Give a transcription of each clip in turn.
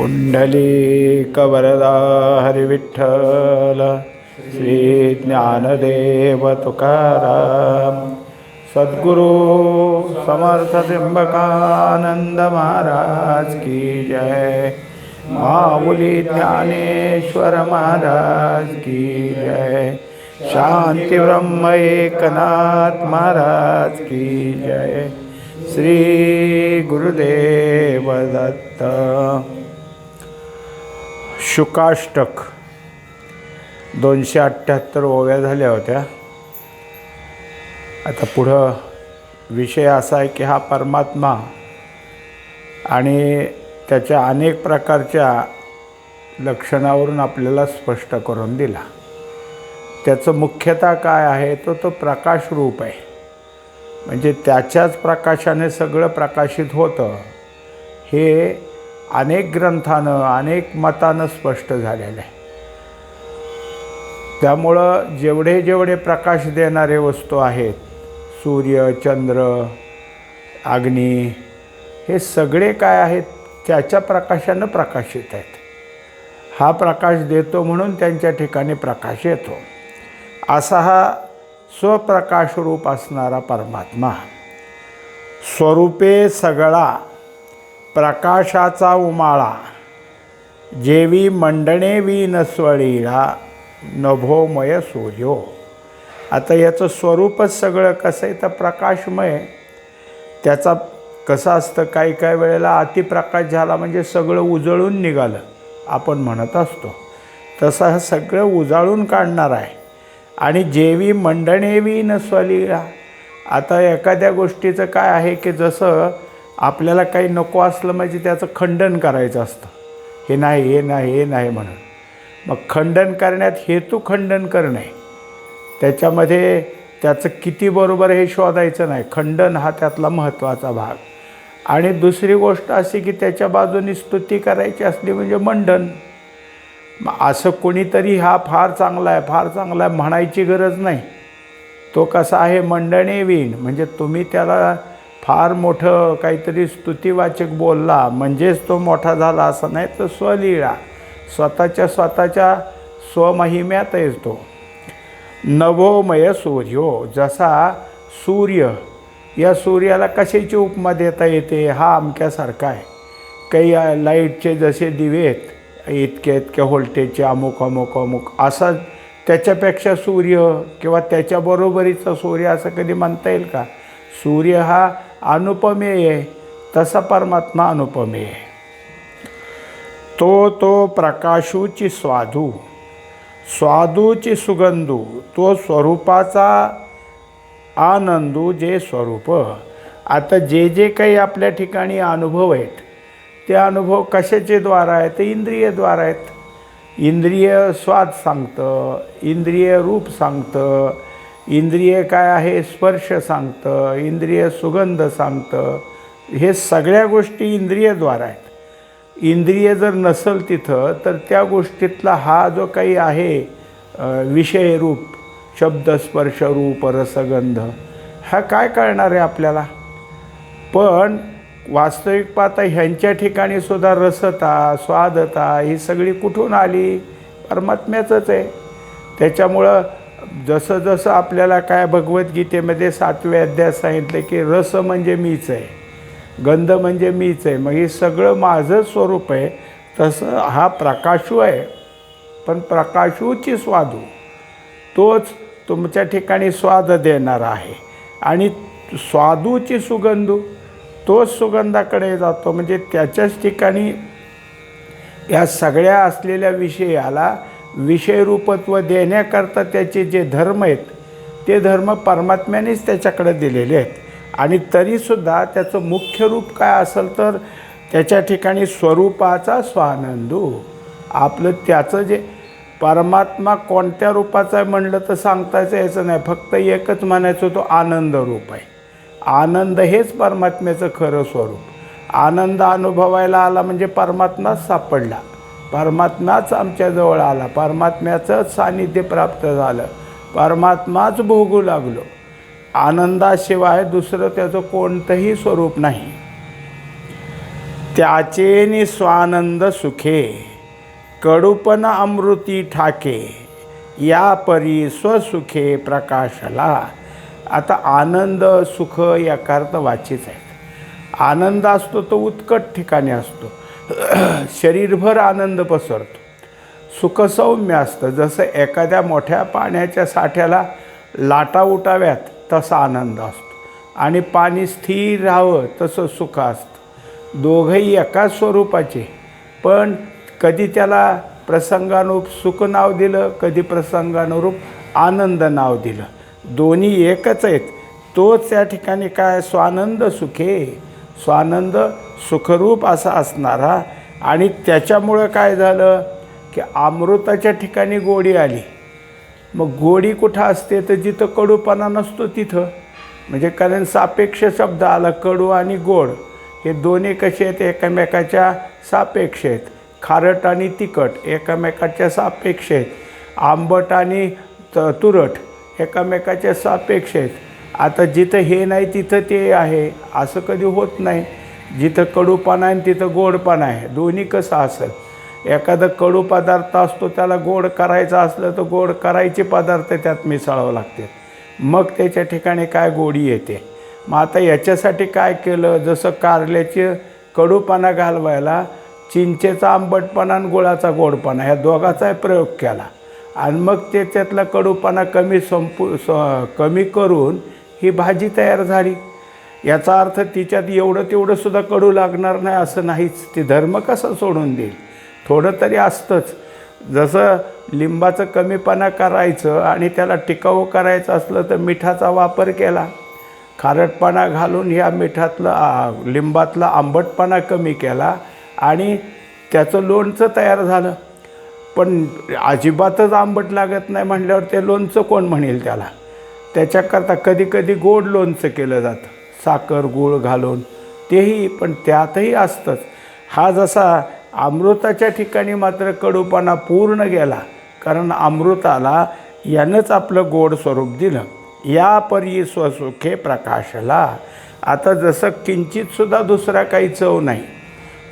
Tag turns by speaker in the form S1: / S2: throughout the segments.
S1: पुंडलीकवरदा हरिविठ्ठल श्री ज्ञानदेव तुकाराम सद्गुरु समर्थ त्र्यंबकानंद महाराज की जय माऊली ज्ञानेश्वर महाराज की जय शांती ब्रह्म एकनाथ महाराज की जय श्री गुरुदेव दत्त शुकाष्टक. दोनशे अठ्ठ्याहत्तर ओव्या झाल्या होत्या. आता पुढं विषय असा आहे की हा परमात्मा आणि त्याच्या अनेक प्रकारच्या लक्षणावरून आपल्याला स्पष्ट करून दिला. त्याचं मुख्यतः काय आहे? तो तो प्रकाश रूप आहे. म्हणजे त्याच्याच प्रकाशाने सगळं प्रकाशित होतं. हे अनेक ग्रंथानं अनेक मतानं स्पष्ट झालेलं आहे. त्यामुळं जेवढे जेवढे प्रकाश देणारे वस्तू आहेत सूर्य चंद्र अग्नी हे सगळे काय आहेत त्याच्या प्रकाशानं प्रकाशित आहेत. हा प्रकाश देतो म्हणून त्यांच्या ठिकाणी प्रकाश येतो. असा हा स्वप्रकाश रूप असणारा परमात्मा. स्वरूपे सगळा प्रकाशाचा उमाळा. जेवी मंडणे वी नस्वळीला नभोमय सूर्यो. आता याचं स्वरूपच सगळं कसं आहे? तर प्रकाशमय. त्याचा कसं असतं? काही काही वेळेला अतिप्रकाश झाला म्हणजे सगळं उजळून निघालं. आपण म्हणत असतो. तसं हा सगळं उजाळून काढणार आहे. आणि जेवी मंडणेवी नस्वलीला. आता एखाद्या गोष्टीचं काय आहे की जसं आपल्याला काही नको असलं म्हणजे त्याचं खंडन करायचं असतं. हे नाही हे नाही हे नाही म्हणून. मग खंडन करण्यात हेतू खंडन करणे. त्याच्यामध्ये त्याचं किती बरोबर हे शोधायचं नाही. खंडन हा त्यातला महत्त्वाचा भाग. आणि दुसरी गोष्ट अशी की त्याच्या बाजूनी स्तुती करायची असली म्हणजे मंडन. मग असं कोणीतरी हा फार चांगला आहे फार चांगला आहे म्हणायची गरज नाही. तो कसा आहे मंडणे विण. म्हणजे तुम्ही त्याला फार मोठं काहीतरी स्तुतिवाचक बोलला म्हणजेच तो मोठा झाला असं नाही तर स्वलीळा. स्वतःच्या स्वतःच्या स्वमहिम्यात येतो. नभोमय सूर्यो जसा सूर्य. या सूर्याला कशाची उपमा देता येते? हा अमक्यासारखा आहे. काही लाईटचे जसे दिवे आहेत इतक्या इतक्या व्होल्टेजचे अमुक अमुक अमुक. असा त्याच्यापेक्षा सूर्य किंवा त्याच्या बरोबरीचा सूर्य असं कधी म्हणता येईल का? सूर्य हा अनुपमेय आहे तसा परमात्मा अनुपमेय आहे तो तो प्रकाशूची स्वाधू स्वादूची सुगंधू तो स्वरूपाचा आनंदू जे स्वरूप आता जे जे काही आपल्या ठिकाणी अनुभव आहेत ते अनुभव कशाचे द्वारा आहेत? ते इंद्रियद्वारा आहेत. इंद्रिय स्वाद सांगतं इंद्रिय रूप सांगतं इंद्रिय काय आहे? स्पर्श सांगतं इंद्रिय सुगंध सांगतं. हे सगळ्या गोष्टी इंद्रियद्वारा आहेत. इंद्रिय जर नसेल तिथं तर त्या गोष्टीतला हा जो काही आहे विषयरूप शब्द स्पर्श रूप रसगंध हा काय कळणार आहे आपल्याला? पण वास्तविक पाहता ह्यांच्या ठिकाणी सुद्धा रसता स्वादता ही सगळी कुठून आली? परमात्म्याचंच आहे. त्याच्यामुळं जसं जसं आपल्याला काय भगवद्गीतेमध्ये सातवे अध्याय सांगितले की रस म्हणजे मीच आहे गंध म्हणजे मीच आहे मग हे सगळं माझं स्वरूप आहे तसं हा प्रकाशू आहे. पण प्रकाशूची स्वादू हो. तोच तुमच्या ठिकाणी स्वाद देणारा आहे. आणि स्वादूची सुगंधू तोच सुगंधाकडे जातो. म्हणजे त्याच्याच ठिकाणी या सगळ्या असलेल्या विषयाला विषयरूपत्व देण्याकरता त्याचे जे धर्म आहेत ते धर्म परमात्म्यानेच त्याच्याकडे दिलेले आहेत. आणि तरीसुद्धा त्याचं मुख्य रूप काय असेल तर त्याच्या ठिकाणी स्वरूपाचा स्वानंदू. आपलं त्याचं जे परमात्मा कोणत्या रूपाचा आहे म्हणलं तर सांगताच यायचं नाही. फक्त एकच म्हणायचं तो आनंद रूप आहे. आनंद हेच परमात्म्याचं खरं स्वरूप. आनंद अनुभवायला आला म्हणजे परमात्माच सापडला. परमात्माच आमच्याजवळ आला. परमात्म्याचंच सान्निध्य प्राप्त झालं. परमात्माच भोगू लागलो. आनंदाशिवाय दुसरं त्याचं कोणतंही स्वरूप नाही. त्याचे नि स्वानंद सुखे. कडूपन अमृती ठाके. या परी स्वसुखे प्रकाशला. आता आनंद सुख याकार्थ वाचीच आहेत. आनंद असतो तो उत्कट ठिकाणी असतो. शरीरभर आनंद पसरतो. सुखसौम्य असतं. जसं एखाद्या मोठ्या पाण्याच्या साठ्याला लाटा उठाव्यात तसा आनंद असतो. आणि पाणी स्थिर राहावं तसं सुख असतं. दोघंही एकाच स्वरूपाचे. पण कधी त्याला प्रसंगानुरूप सुख नाव दिलं कधी प्रसंगानुरूप आनंद नाव दिलं. दोन्ही एकच आहेत. तोच त्या ठिकाणी काय? स्वानंद सुखे. स्वानंद सुखरूप असा असणारा आणि त्याच्यामुळं काय झालं की अमृताच्या ठिकाणी गोडी आली. मग गोडी कुठं असते? तर जिथं कडूपणा नसतो तिथं. म्हणजे कारण सापेक्ष शब्द आला कडू आणि गोड. हे दोन्ही कसे आहेत? एकमेकाच्या सापेक्ष आहेत. खारट आणि तिखट एकमेकाच्या सापेक्ष आहेत. आंबट आणि त तुरट एकमेकाच्या सापेक्ष आहेत. आता जिथं हे नाही तिथं ते आहे. असं कधी होत नाही. जिथं कडूपान आहे तिथं गोडपान आहे. दोन्ही कसं असेल? एखादं कडू पदार्थ असतो त्याला गोड करायचा असलं तर गोड करायचे पदार्थ त्यात मिसळावं लागते. मग त्याच्या ठिकाणी काय गोडी येते? मग आता याच्यासाठी काय केलं? जसं कारल्याचे कडूपणा घालवायला चिंचेचा आंबटपणा आणि गुळाचा गोडपणा ह्या दोघाचाही प्रयोग केला. आणि मग त्याच्यातला कडूपणा कमी संपू स कमी करून ही भाजी तयार झाली. याचा अर्थ तिच्यात एवढं तेवढं सुद्धा कडू लागणार नाही असं नाहीच. ती धर्म कसा सोडून देईल? थोडं तरी असतंच. जसं लिंबाचं कमीपणा करायचं आणि त्याला टिकाऊ करायचं असलं तर मिठाचा वापर केला. खारटपणा घालून ह्या मिठातलं लिंबातला आंबटपणा कमी केला आणि त्याचं लोणचं तयार झालं. पण अजिबातच आंबट लागत नाही म्हटल्यावर ते लोणचं कोण म्हणेल त्याला? त्याच्याकरता कधी कधी गोड लोणचं केलं जातं. साखर गूळ घालून. तेही पण त्यातही असतंच. हा जसा अमृताच्या ठिकाणी मात्र कडूपणा पूर्ण गेला कारण अमृताला यानंच आपलं गोड स्वरूप दिलं. या परी स्वसुखे प्रकाशला. आता जसं किंचितसुद्धा दुसरा काही चव नाही.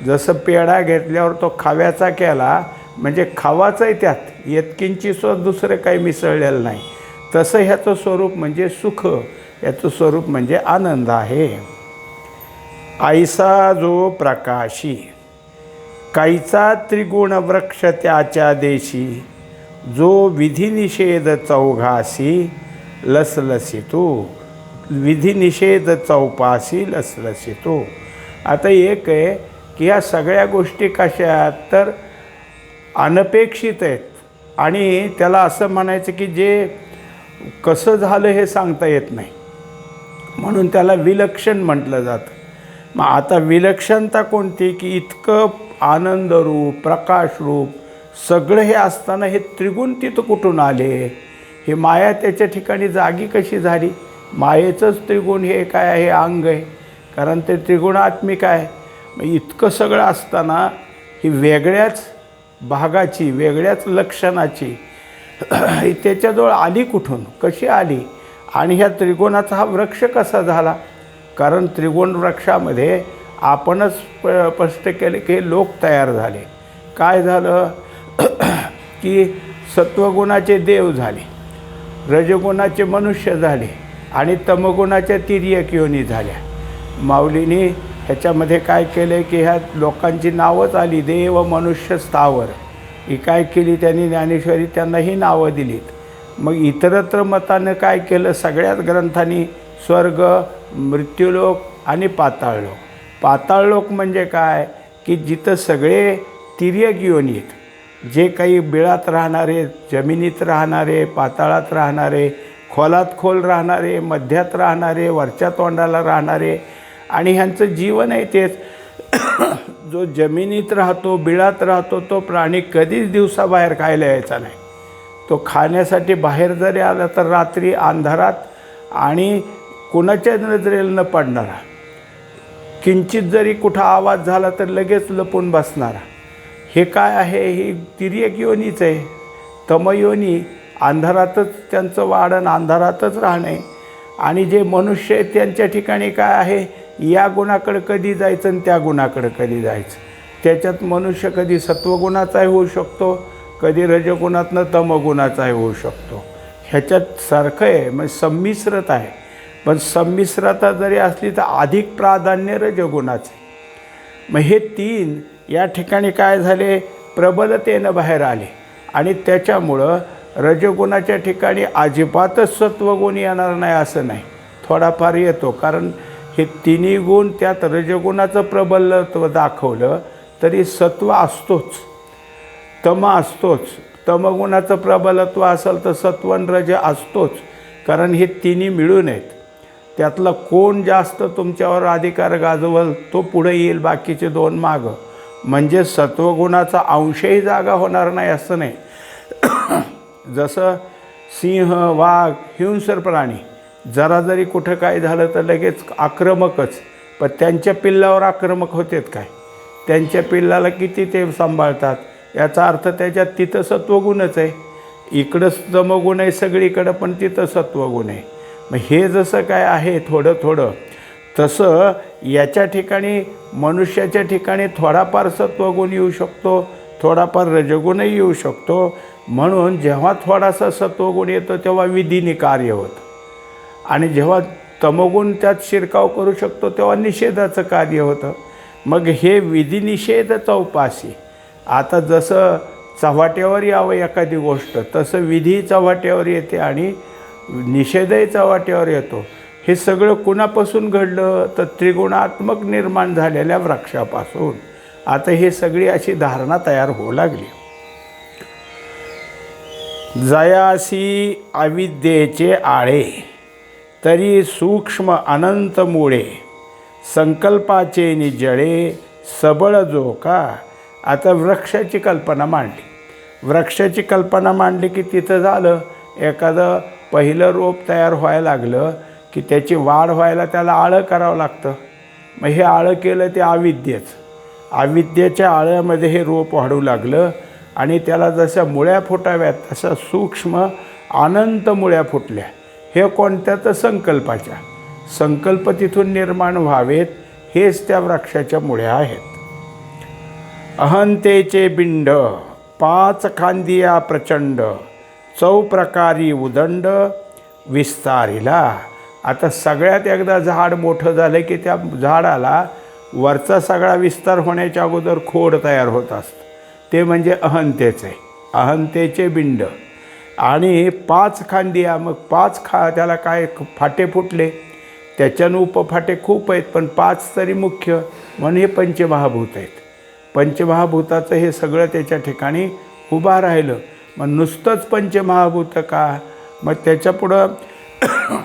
S1: जसं पेढा घेतल्यावर तो खाव्याचा केला म्हणजे खावाचाही त्यात येतकिंचीसुद्धा दुसरं काही मिसळलेलं नाही. तसं ह्याचं स्वरूप म्हणजे सुख. याचं स्वरूप म्हणजे आनंद आहे. आईसा जो प्रकाशी काहीचा त्रिगुण वृक्ष त्याच्या देशी जो विधिनिषेध चौघासी लसलसितो विधिनिषेध चौपासी लसलसितो. आता एक आहे की ह्या सगळ्या गोष्टी कशा आहेत तर अनपेक्षित आहेत. आणि त्याला असं म्हणायचं की जे कसं झालं हे सांगता येत नाही. म्हणून त्याला विलक्षण म्हटलं जातं. मग आता विलक्षणता कोणती? की इतकं आनंदरूप प्रकाशरूप सगळं हे असताना हे त्रिगुण तिथं कुठून आले? हे माया त्याच्या ठिकाणी जागी कशी झाली? मायेचंच त्रिगुण हे काय आहे? हे अंग आहे. कारण ते त्रिगुणात्मिक आहे. मग इतकं सगळं असताना ही वेगळ्याच भागाची वेगळ्याच लक्षणाची त्याच्याजवळ आली कुठून? कशी आली? आणि ह्या त्रिगुणाचा हा वृक्ष कसा झाला? कारण त्रिगुण वृक्षामध्ये आपणच प स्पष्ट केले की लोक तयार झाले. काय झालं? की सत्वगुणाचे देव झाले रजगुणाचे मनुष्य झाले आणि तमगुणाच्या तिर्यक योनी झाल्या. माऊलीने ह्याच्यामध्ये काय केलं की ह्या लोकांची नावंच आली देव मनुष्य स्थावर. ही काय केली त्यांनी? ज्ञानेश्वरी त्यांना ही नावं दिलीत. मग इतरत्र मतानं काय केलं? सगळ्याच ग्रंथांनी स्वर्ग मृत्यूलोक आणि पाताळलोक. पाताळलोक म्हणजे काय? की जिथं सगळे तिर्यक योनीत जे काही बिळात राहणारे जमिनीत राहणारे पाताळात राहणारे खोलात खोल राहणारे मध्यात राहणारे वरच्या तोंडाला राहणारे आणि ह्यांचं जीवन आहे तेच. जो जमिनीत राहतो बिळात राहतो तो प्राणी कधीच दिवसाबाहेर खायला यायचा नाही. तो खाण्यासाठी बाहेर जरी आला तर रात्री अंधारात आणि कुणाच्या नजरेला न पडणारा. किंचित जरी कुठं आवाज झाला तर लगेच लपून बसणारा. हे काय आहे? ही तिर्यक योनीच आहे. तमयोनी अंधारातच त्यांचं वाढण अंधारातच राहणे. आणि जे मनुष्य आहे त्यांच्या ठिकाणी काय आहे? या गुणाकडे कधी जायचं आणि त्या गुणाकडे कधी जायचं? त्याच्यात मनुष्य कधी सत्वगुणाचाही होऊ शकतो. कधी रजगुणातनं तमगुणाचाही होऊ शकतो. ह्याच्यात सारखं आहे म्हणजे संमिश्रता आहे. पण संमिश्रता जरी असली तर अधिक प्राधान्य रजगुणाचे. मग हे तीन या ठिकाणी काय झाले? प्रबलतेनं बाहेर आले. आणि त्याच्यामुळं रजगुणाच्या ठिकाणी अजिबातच सत्वगुण येणार नाही असं नाही. थोडाफार येतो. कारण हे तिन्ही गुण त्यात रजगुणाचं प्रबलत्व दाखवलं तरी सत्व असतोच. तम असतोच. तमगुणाचं प्रबलत्व असेल तर सत्वन रज असतोच. कारण हे तिन्ही मिळून आहेत. त्यातला कोण जास्त तुमच्यावर अधिकार गाजवल तो पुढे येईल बाकीचे दोन मागं. म्हणजे सत्वगुणाचा अंशही जागा होणार नाही असं नाही. जसं सिंह वाघ हिंसर प्राणी जरा जरी कुठं काय झालं तर लगेच आक्रमकच. पण त्यांच्या पिल्लावर आक्रमक होतेत काय? त्यांच्या पिल्लाला किती ते सांभाळतात? याचा अर्थ त्याच्यात तिथं सत्वगुणच आहे. इकडं तमगुण आहे सगळीकडं पण तिथं सत्वगुण आहे. मग हे जसं काय आहे थोडं थोडं तसं याच्या ठिकाणी मनुष्याच्या ठिकाणी थोडाफार सत्वगुण येऊ शकतो थोडाफार रजगुणही येऊ शकतो. म्हणून जेव्हा थोडासा सत्वगुण येतो तेव्हा विधीने कार्य होतं. आणि जेव्हा तमगुण त्यात शिरकाव करू शकतो तेव्हा निषेधाचं कार्य होतं. मग हे विधिनिषेध उपासी आता जसं चव्हाट्यावर यावं एखादी गोष्ट तसं विधी चव्हाट्यावर येते आणि निषेधही चव्हाट्यावर येतो. हे सगळं कुणापासून घडलं? तर त्रिगुणात्मक निर्माण झालेल्या वृक्षापासून. आता हे सगळी अशी धारणा तयार होऊ लागली. जयासी अविद्येचे आळे तरी सूक्ष्म अनंत मुळे संकल्पाचे निजळे सबळ जो का आता वृक्षाची कल्पना मांडली. वृक्षाची कल्पना मांडली की तिथं झालं एखादं पहिलं रोप तयार व्हायला लागलं की त्याची वाढ व्हायला त्याला आळं करावं लागतं. मग हे आळं केलं ते अविद्येच. अविद्येच्या आळ्यामध्ये हे रोप वाढू लागलं आणि त्याला जशा मुळ्या फुटाव्यात तशा सूक्ष्म अनंत मुळ्या फुटल्या. हे कोणत्या तर संकल्पाच्या? संकल्प तिथून निर्माण व्हावेत हेच त्या वृक्षाच्या मुळ्या आहेत. अहंतेचे बिंड पाच खांदिया प्रचंड चौप्रकारी उदंड विस्तारिला. आता सगळ्यात एकदा झाड मोठं झालं की त्या झाडाला वरचा सगळा विस्तार होण्याच्या अगोदर खोड तयार होत असतं. ते म्हणजे अहंतेचे अहंतेचे बिंड. आणि पाच खांदिया मग पाच खा त्याला काय फाटे फुटले? त्याच्यानं उपफाटे खूप आहेत पण पाच तरी मुख्य. म्हणून हे पंचमहाभूत आहेत. पंचमहाभूताचं हे सगळं त्याच्या ठिकाणी उभा राहिलं. मग नुसतंच पंचमहाभूत का? मग त्याच्यापुढं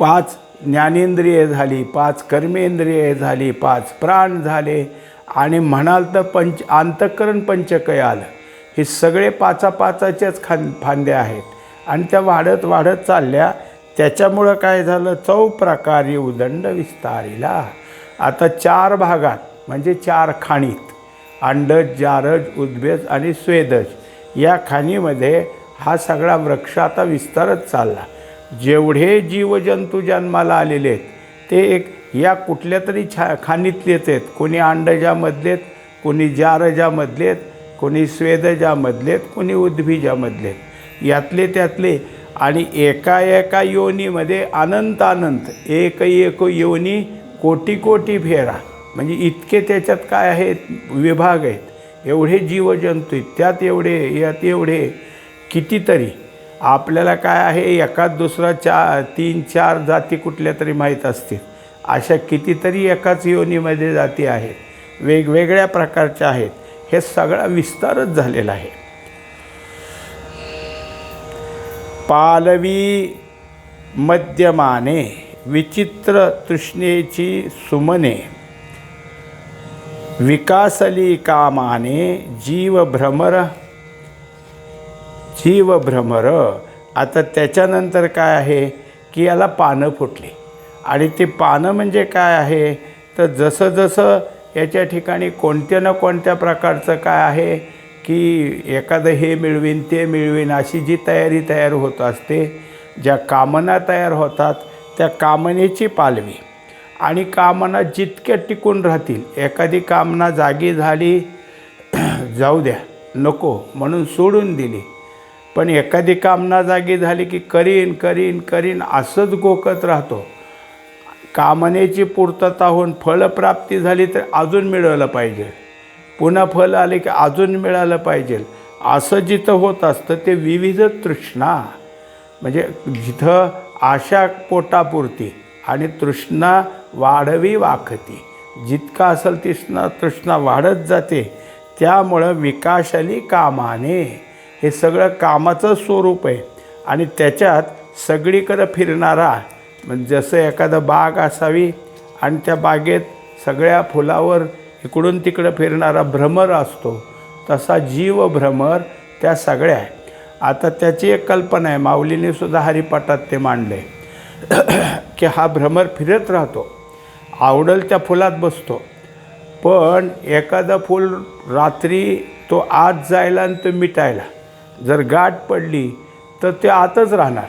S1: पाच ज्ञानेंद्रिय झाली पाच कर्मेंद्रिय झाली पाच प्राण झाले आणि म्हणाल तर पंच अंतःकरण पंचकय आलं. हे सगळे पाचा पाचाच्याच खान फांद्या आहेत. आणि त्या वाढत वाढत चालल्या. त्याच्यामुळं काय झालं? चौप्रकारी उदंड विस्तारिला. आता चार भागात म्हणजे चार खाणीत. अंडज जारज उद्भेज आणि स्वेदज. या खाणीमध्ये हा सगळा वृक्ष आता विस्तारत चालला. जेवढे जीवजंतू जन्माला आलेले आहेत ते एक या कुठल्या तरी छा खाणीतलेच आहेत. कोणी अंडजामधलेत कोणी जारजामधलेत कोणी स्वेदजामधलेत कोणी उद्भिजामधलेत. यातले त्यातले आणि एका एका योनीमध्ये अनंत अनंत एक एक योनी कोटी कोटी फेरा. म्हणजे इतके त्याच्यात काय आहेत विभाग आहेत. एवढे जीवजंतू आहेत त्यात एवढे यात एवढे कितीतरी. आपल्याला काय आहे एकाच दुसरा चा तीन चार जाती कुठल्या तरी माहीत असतील. अशा कितीतरी एकाच योनीमध्ये जाती आहेत. वेगवेगळ्या प्रकारच्या आहेत. हे सगळा विस्तारच झालेला आहे. पालवी मध्यमाने विचित्र तृष्णेची सुमने विकासली कामाने जीव भ्रमर जीव भ्रमर आता त्याच्यानंतर काय आहे? की याला पानं फुटली. आणि ते पानं म्हणजे काय आहे? तर जसं जसं याच्या ठिकाणी कोणत्या ना कोणत्या प्रकारचं काय आहे? की एखादं हे मिळवीन ते मिळवीन अशी जी तयारी तयार होत असते ज्या कामना तयार होतात त्या कामनेची पालवी. आणि कामना जितक्या टिकून राहतील एखादी कामना जागी झाली जाऊ द्या नको म्हणून सोडून दिली. पण एखादी कामना जागी झाली की करीन करीन करीन असंच गोकत राहतो. कामनेची पूर्तता होऊन फलप्राप्ती झाली तर अजून मिळवलं पाहिजे. पुन्हा फल आले की अजून मिळालं पाहिजे. असं जिथं होत असतं ते विविध तृष्णा. म्हणजे जिथं आशा पोटापुरती आणि तृष्णा वाढवी वाखती. जितका असेल तिष्णा तृष्णा वाढत जाते त्यामुळं विकाशाली कामाने. हे सगळं कामाचं स्वरूप आहे. आणि त्याच्यात सगळीकडं फिरणारा म्हणजे जसं एखादं बाग असावी आणि त्या बागेत सगळ्या फुलावर इकडून तिकडं फिरणारा भ्रमर असतो तसा जीव भ्रमर त्या सगळ्या आहे आता त्याची एक कल्पना आहे. माऊलीने सुद्धा हरिपाठात ते मांडले की हा भ्रमर फिरत राहतो. आवडल त्या फुलात बसतो. पण एखादं फूल रात्री तो आत जायला आणि तो मिटायला जर गाठ पडली तर ते आतच राहणार.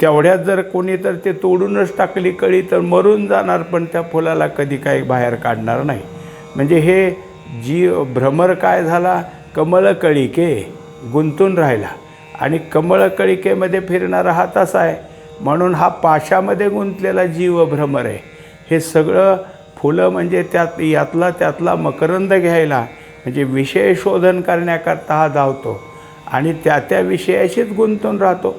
S1: तेवढ्यात जर कोणी तर ते तोडूनच टाकली कळी तर मरून जाणार पण त्या फुलाला कधी काही बाहेर काढणार नाही. म्हणजे हे जी भ्रमर काय झाला? कमळकळिके गुंतून राहिला. आणि कमळकळिकेमध्ये फिरणारा हा तसा आहे. म्हणून हा पाशामध्ये गुंतलेला जीव भ्रमर आहे. हे सगळं फुलं म्हणजे त्यात यातला त्यातला मकरंद घ्यायला म्हणजे विषय शोधन करण्याकरता हा धावतो आणि त्या त्या विषयाशीच गुंतून राहतो.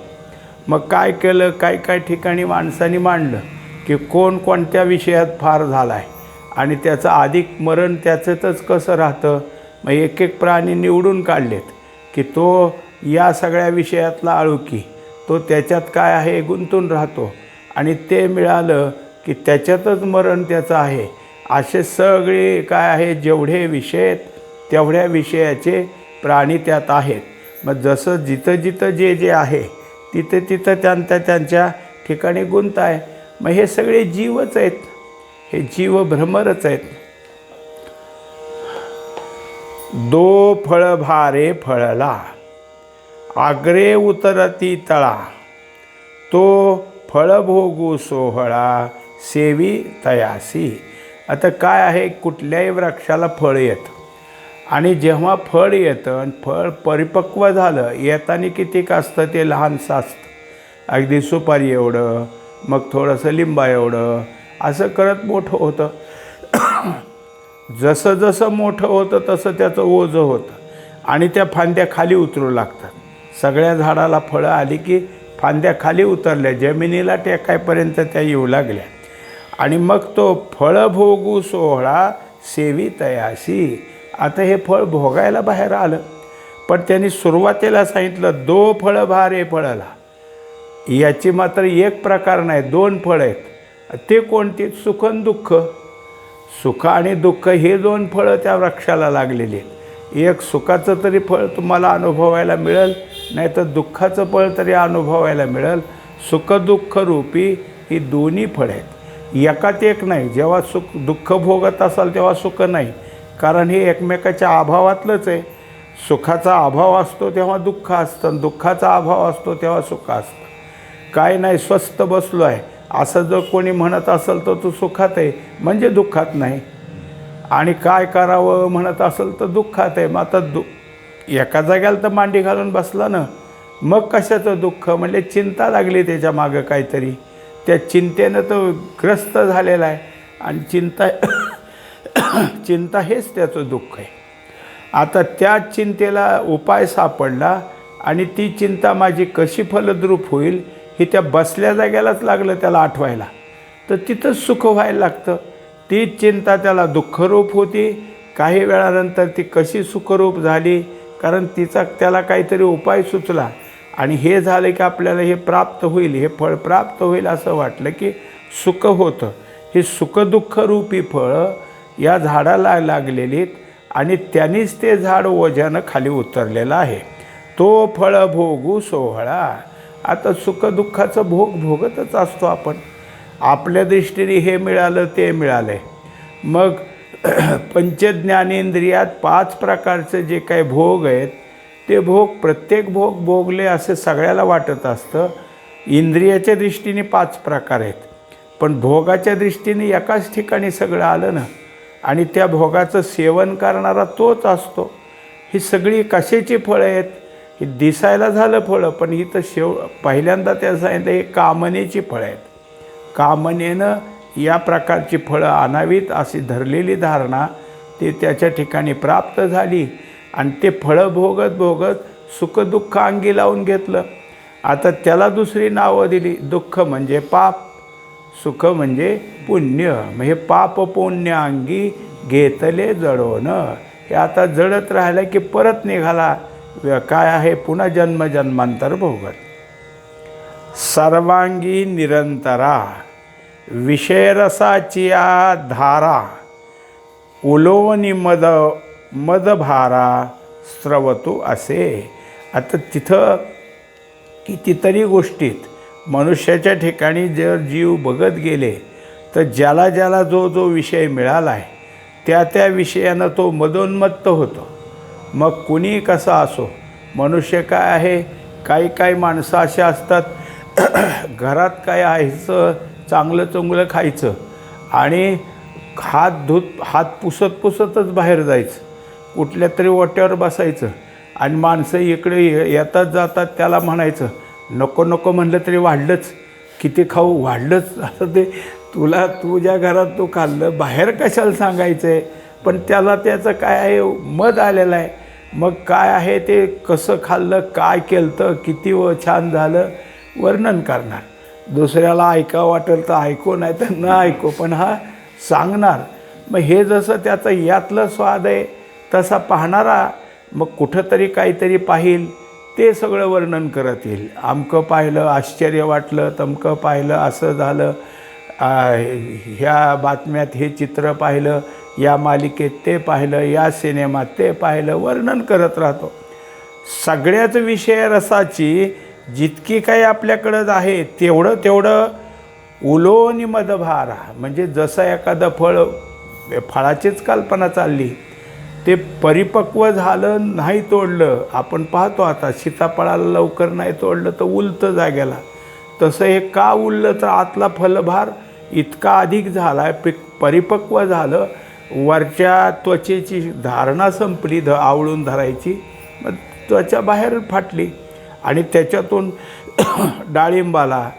S1: मग काय केलं काय काय ठिकाणी माणसांनी मांडलं की कोण कोणत्या विषयात फार झाला आहे आणि त्याचं अधिक मरण त्याच्यातच कसं राहतं? मग एक एक प्राणी निवडून काढलेत की तो या सगळ्या विषयातला आळुकी तो त्याच्यात काय आहे गुंतून राहतो. आणि ते मिळालं की त्याच्यातच मरण त्याचं आहे. असे सगळे काय आहे जेवढे विषय आहेत तेवढ्या विषयाचे प्राणी त्यात आहेत. मग जसं जिथं जिथं जे जे आहे तिथे तिथं त्यांच्या त्यांच्या ठिकाणी गुंत आहे. मग हे सगळे जीवच आहेत. हे जीव भ्रमरच आहेत. दो फळ भारे फळला. आग्रे उतरती तळा. तो फळभोगू सोहळा सेवी तयासी. आता काय आहे? कुठल्याही वृक्षाला फळ येतं. आणि जेव्हा फळ येतं आणि फळ परिपक्व झालं येताना कितीक असतं ते लहानसं असतं. अगदी सुपारी एवढं मग थोडंसं लिंबा एवढं असं करत मोठं होतं. जसं जसं मोठं होतं तसं त्याचं ओझं होतं. आणि त्या फांद्या खाली उतरू लागतात. सगळ्या झाडाला फळं आली की फांद्या खाली उतरल्या जमिनीला टेकायपर्यंत त्या येऊ लागल्या. आणि मग तो फळ भोगू सोहळा सेवी तयाशी आता हे फळ भोगायला बाहेर आलं. पण त्यांनी सुरुवातीला सांगितलं दो फळं भारे फळाला. याची मात्र एक प्रकार नाही दोन फळं आहेत. ते कोणती? सुख आणि दुःख. सुख आणि दुःख हे दोन फळं त्या वृक्षाला लागलेली आहेत. एक सुखाचं तरी फळ तुम्हाला अनुभवायला मिळेल नाही तर दुःखाचं फळ तरी अनुभवायला मिळेल. सुखदुःख रूपी ही दोन्ही फळं आहेत. एकात एक नाही. जेव्हा सुख दुःख भोगत असाल तेव्हा सुख नाही. कारण हे एकमेकाच्या अभावातलंच आहे. सुखाचा अभाव असतो तेव्हा दुःख असतं. आणि दुःखाचा अभाव असतो तेव्हा सुख असतं. काय नाही स्वस्त बसलो आहे असं जर कोणी म्हणत असेल तर तू सुखात आहे. म्हणजे दुःखात नाही. आणि काय करावं म्हणत असेल तर दुःखात आहे मग आता दु एका जाग्याला तर मांडी घालून बसला ना मग कशाचं दुःख? म्हणजे चिंता लागली त्याच्या मागं काहीतरी. त्या चिंतेनं तो ग्रस्त झालेला आहे. आणि चिंता चिंता हेच त्याचं दुःख आहे. आता त्या चिंतेला उपाय सापडला आणि ती चिंता माझी कशी फलद्रूप होईल हे त्या बसल्या जाग्यालाच लागलं त्याला आठवायला. तर तिथंच सुख व्हायला लागतं. तीच चिंता त्याला दुःखरूप होती. काही वेळानंतर ती कशी सुखरूप झाली कारण तिचा त्याला काहीतरी उपाय सुचला. आणि हे झालं की आपल्याला हे प्राप्त होईल हे फळ प्राप्त होईल असं वाटलं की सुख होतं. हे सुखदुःखरूपी फळं या झाडाला लागलेलीत आणि त्यांनीच ते झाड ओझ्यानं खाली उतरलेलं आहे. तो फळ भोगू सोहळा. आता सुखदुःखाचं भोग भोगतच असतो आपण. आपल्या दृष्टीने हे मिळालं ते मिळालं आहे मग पंचज्ञानेंद्रियात पाच प्रकारचे जे काही भोग आहेत ते भोग प्रत्येक भोग भोगले असे सगळ्याला वाटत असतं. इंद्रियाच्या दृष्टीने पाच प्रकार आहेत. पण भोगाच्या दृष्टीने एकाच ठिकाणी सगळं आलं ना आणि त्या भोगाचं सेवन करणारा तोच असतो. ही सगळी कशाची फळं आहेत? ही दिसायला झालं फळं पण ही तर शेव पहिल्यांदा त्या सांगितलं हे कामनेची फळं आहेत. कामनेनं या प्रकारची फळं आणावीत अशी धरलेली धारणा ती त्याच्या ठिकाणी प्राप्त झाली. आणि ते फळं भोगत भोगत सुखदुःख अंगी लावून घेतलं. आता त्याला दुसरी नावं दिली. दुःख म्हणजे पाप सुख म्हणजे पुण्य. म्हणजे पाप पुण्य अंगी घेतले जडवणं हे आता जडत राहिलं की परत निघाला. काय आहे? पुन्हा जन्म जन्मांतर भोगत. सर्वांगी निरंतरा. विषयरसाचिया धारा उलोवनी मद मदभारा स्रवतो असे. आता तिथं कितीतरी गोष्टीत मनुष्याच्या ठिकाणी जर जीव बघत गेले तर ज्याला ज्याला जो जो विषय मिळाला आहे त्या त्या विषयानं तो मदोन्मत्त होतो. मग कुणी कसा असो? मनुष्य काय आहे? काही काही माणसं अशी असतात घरात काय आहेचं चांगलं चुंगलं खायचं. आणि हात धुत हात पुसत पुसतच बाहेर जायचं. कुठल्या तरी ओट्यावर बसायचं. आणि माणसं इकडे ये- येतात जातात त्याला म्हणायचं नको नको म्हणलं तरी वाढलंच. किती खाऊ वाढलंच. असं ते तुला तुझ्या घरात तू खाल्लं बाहेर कशाला सांगायचं आहे पण त्याला त्याचं काय आहे मत आलेलं आहे. मग काय आहे ते कसं खाल्लं काय केलं तर किती व छान झालं वर्णन करणार. दुसऱ्याला ऐका वाटेल तर ऐकू नाही तर न ऐकू पण हा सांगणार. मग हे जसं त्याचं यातलं स्वाद आहे तसा पाहणारा मग कुठंतरी काहीतरी पाहिल ते सगळं वर्णन करत येईल. आमकं पाहिलं आश्चर्य वाटलं तमकं पाहिलं असं झालं. ह्या बातम्यात हे चित्र पाहिलं या मालिकेत ते पाहिलं या सिनेमात ते पाहिलं वर्णन करत राहतो. सगळ्याच विषय रसाची जितकी काही आपल्याकडं आहे तेवढं तेवढं उलोनी मदभार. म्हणजे जसं एखादं फळ फळाचीच कल्पना चालली ते परिपक्व झालं नाही तोडलं आपण पाहतो आता सीताफळाला लवकर नाही तोडलं तर उलतं जाग्याला तसं हे का उरलं तर आतला फलभार इतका अधिक झाला आहे पिक परिपक्व झालं वरच्या त्वचेची धारणा संपली ध आवळून धरायची मग त्वचा बाहेर फाटली. आणि त्याच्यातून डाळिंबाला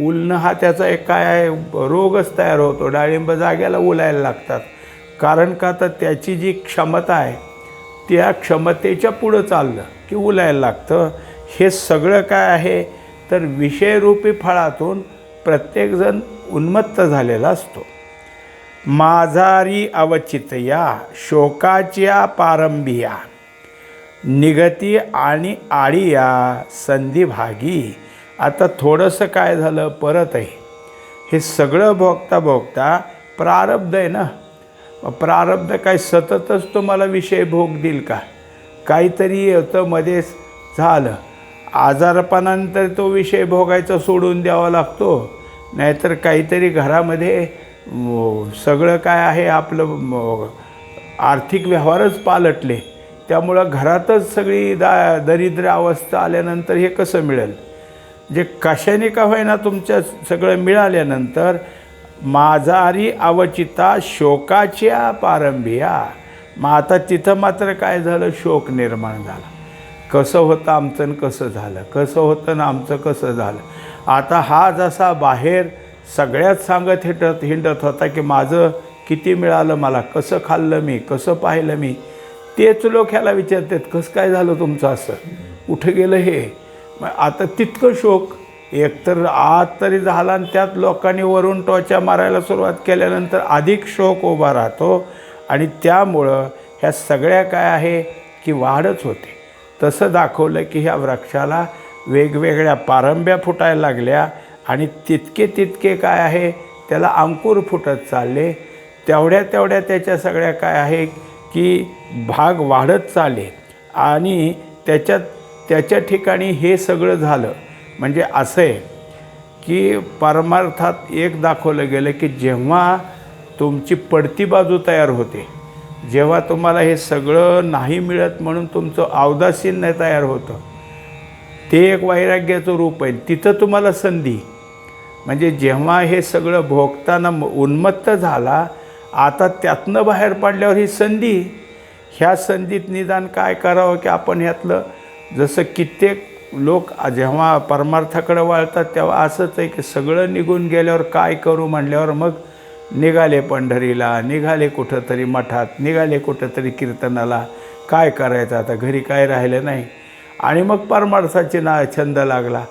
S1: उलणं हा त्याचा एक काय आहे रोगच तयार होतो. डाळिंब जाग्याला उलायला लागतात. कारण का तर त्याची जी क्षमता आहे त्या क्षमतेच्या पुढं चाललं की उलायला लागतं. हे सगळं काय आहे? तर विषयरूपी फळातून प्रत्येकजण उन्मत्त झालेला असतो. माझारी अवचितया शोकाच्या पारंबिया. निगती आणि आळी या संधिभागी आता थोडंसं काय झालं? परत आहे हे सगळं भोगता भोगता प्रारब्ध आहे ना? प्रारब्ध काय सततच तुम्हाला विषय भोग देईल का? काहीतरी येतं मध्येच झालं. आजारपणानंतर तो विषय भोगायचा सोडून द्यावा लागतो. नाहीतर काहीतरी घरामध्ये सगळं काय आहे आपलं आर्थिक व्यवहारच पालटले. त्यामुळं घरातच सगळी दा दरिद्र अवस्था आल्यानंतर हे कसं मिळेल? जे कशाने का होईना तुमच्या सगळं मिळाल्यानंतर माझारी अवचिता शोकाच्या पारंभिया मग आता तिथं मात्र काय झालं? शोक निर्माण झाला. कसं होतं आमचं आणि कसं झालं? कसं होतं ना आमचं कसं झालं? आता हा जसा बाहेर सगळ्यात सांगत हिंडत हिंडत होता की माझं किती मिळालं मला कसं खाल्लं मी कसं पाहिलं मी? तेच लोक ह्याला विचारतात कसं काय झालं तुमचं असं? कुठं गेलं हे? मग आता तितकं शोक. एकतर आत तरी झाला आणि त्यात लोकांनी वरून टोच्या मारायला सुरुवात केल्यानंतर अधिक शोक उभा राहतो. आणि त्यामुळं ह्या सगळ्या काय आहे की वाढच होते. तसं दाखवलं की ह्या वृक्षाला वेगवेगळ्या पारंब्या फुटायला लागल्या आणि तितके तितके काय आहे त्याला अंकुर फुटत चालले. तेवढ्या तेवढ्या त्याच्या सगळ्या काय आहे की भाग वाढत चालले. आणि त्याच्यात त्याच्या ठिकाणी हे सगळं झालं. म्हणजे असं आहे की परमार्थात एक दाखवलं गेलं की जेव्हा तुमची पडती बाजू तयार होते जेव्हा तुम्हाला हे सगळं नाही मिळत म्हणून तुमचं अवदासीन्य तयार होतं ते एक वैराग्याचं रूप आहे. तिथं तुम्हाला संधी. म्हणजे जेव्हा हे सगळं भोगताना म- उन्मत्त झाला आता त्यातनं बाहेर पडल्यावर ही संधी ह्या संधीत निदान काय करावं की आपण ह्यातलं जसं कित्येक लोक जेव्हा परमार्थाकडे वळतात तेव्हा असंच आहे की सगळं निघून गेल्यावर काय करू म्हणल्यावर मग निघाले पंढरीला निघाले कुठंतरी मठात निघाले कुठंतरी कीर्तनाला. काय करायचं आता? घरी काय राहिलं नाही? आणि मग परमार्थाची ना छंद लागला.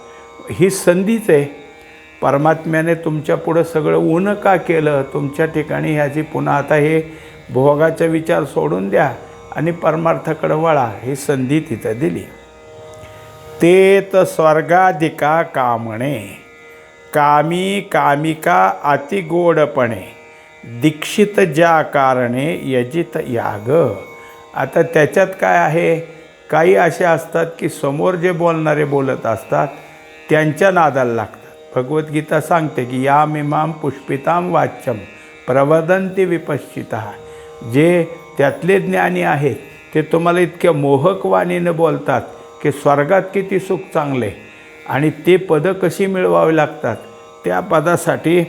S1: ही संधीच आहे. परमात्म्याने तुमच्या पुढं सगळं ऊन का केलं? तुमच्या ठिकाणी ह्याची पुन्हा आता हे भोगाचा विचार सोडून द्या आणि परमार्थाकडे वळा ही संधी तिथं दिली. ते तर स्वर्गाधिका कामणे कामी कामिका अतिगोडपणे दीक्षित ज्या कारणे यजित याग. आता त्याच्यात काय आहे? काही असे असतात की समोर जे बोलणारे बोलत असतात त्यांच्या नादाला लागतात. भगवद्गीता सांगते की या मिमाम पुष्पिताम वाच्यम प्रवदंती विपश्चिता. जे त्यातले ज्ञानी आहेत ते तुम्हाला इतक्या मोहक वाणीनं बोलतात की स्वर्गात किती सुख चांगले. आणि ते पदं कशी मिळवावी लागतात? त्या पदासाठी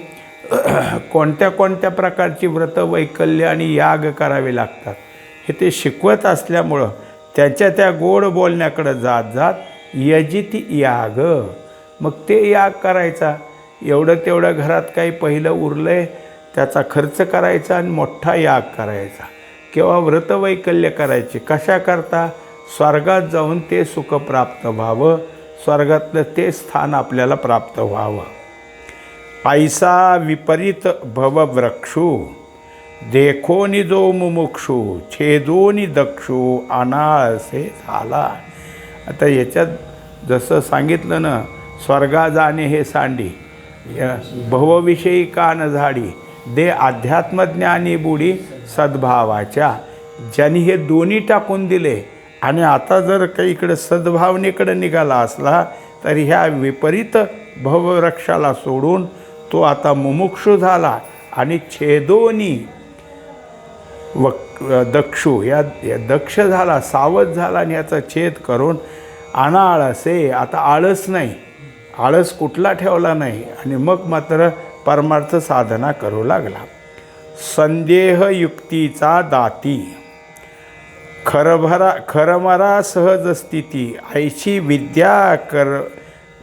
S1: कोणत्या कोणत्या प्रकारची व्रत वैकल्य आणि याग करावे लागतात? हे ते शिकवत असल्यामुळं त्याच्या त्या गोड बोलण्याकडं जात जात यजित याग. मग ते याग करायचा. एवढं तेवढं घरात काही पहिलं उरलं आहे त्याचा खर्च करायचा आणि मोठा याग करायचा. किंवा व्रतवैकल्य करायचे कशा करता? स्वर्गात जाऊन ते सुख प्राप्त व्हावं स्वर्गातलं ते स्थान आपल्याला प्राप्त व्हावं. ऐसा विपरीत भववृक्षू देखोनी जो मुमुक्षू छेदोनी दक्षू अनाळसे झाला. आता याच्यात जसं सांगितलं ना स्वर्गा जाणे हे सांडी. भवविषयी कान झाडी. दे अध्यात्मज्ञानी बुडी सद्भावाच्या. ज्यांनी हे दोन्ही टाकून दिले आणि आता जर काही इकडं सद्भावनेकडे निघाला असला तर ह्या विपरीत भववृक्षाला सोडून तो आता मुमुक्षू झाला आणि छेदोनी वक दक्षू. या या दक्ष झाला सावध झाला आणि याचा छेद करून अनाळसे. आता आळस नाही. आळस कुठला ठेवला नाही आणि मग मात्र परमार्थ साधना करू लागला. संदेह युक्तीचा दाती. खरभरा खरमरा सहज स्थिती. ऐशी विद्या कर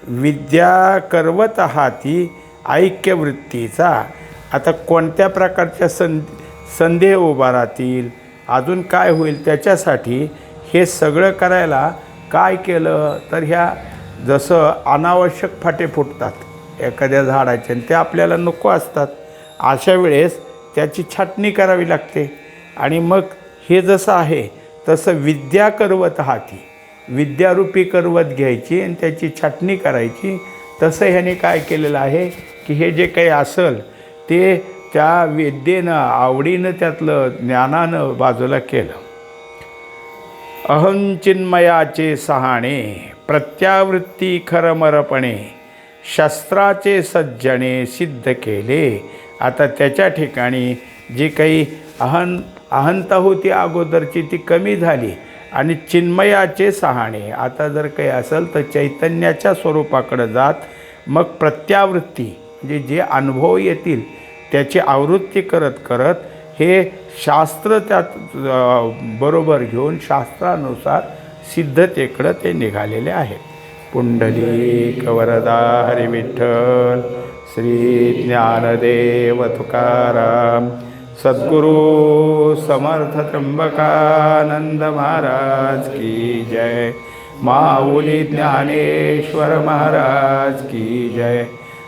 S1: विद्या करवत हाती ऐक्यवृत्तीचा. आता कोणत्या प्रकारच्या सं संदेह उभा राहतील? अजून काय होईल? त्याच्यासाठी हे सगळं करायला काय केलं? तर ह्या जसं अनावश्यक फाटे फुटतात एखाद्या झाडाचे आणि ते आपल्याला नको असतात अशा वेळेस त्याची छाटणी करावी लागते. आणि मग हे जसं आहे तसं विद्या करवत हाती. विद्यारूपी करवत घ्यायची आणि त्याची छाटणी करायची. तसं ह्याने काय केलेलं आहे की हे जे काही असेल ते त्या विद्येनं आवडीनं त्यातलं ज्ञानानं बाजूला केलं. अहंचिन्मयाचे सहाणे प्रत्यावृत्ती खरमरपणे शस्त्राचे सज्जणे सिद्ध केले. आता त्याच्या ठिकाणी जी काही अहं अहंता होती अगोदरची ती कमी झाली आणि चिन्मयाचे सहाणे. आता जर काही असेल तर चैतन्याच्या स्वरूपाकडं जात मग प्रत्यावृत्ती म्हणजे जे अनुभव येतील त्याची आवृत्ती करत करत हे शास्त्र त्यात बरोबर घेऊन शास्त्रानुसार सिद्धतेकडं ते निघालेले आहेत. पुंडलिक वरदा हरिविठ्ठल श्री ज्ञानदेव तुकाराम सद्गुरु समर्थ त्र्यंबकानंद महाराज की जय. माऊली ज्ञानेश्वर महाराज की जय.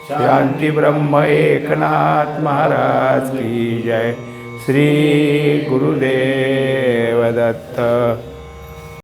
S1: शांती ब्रह्म एकनाथ महाराज की जय. श्री गुरुदेव दत्त.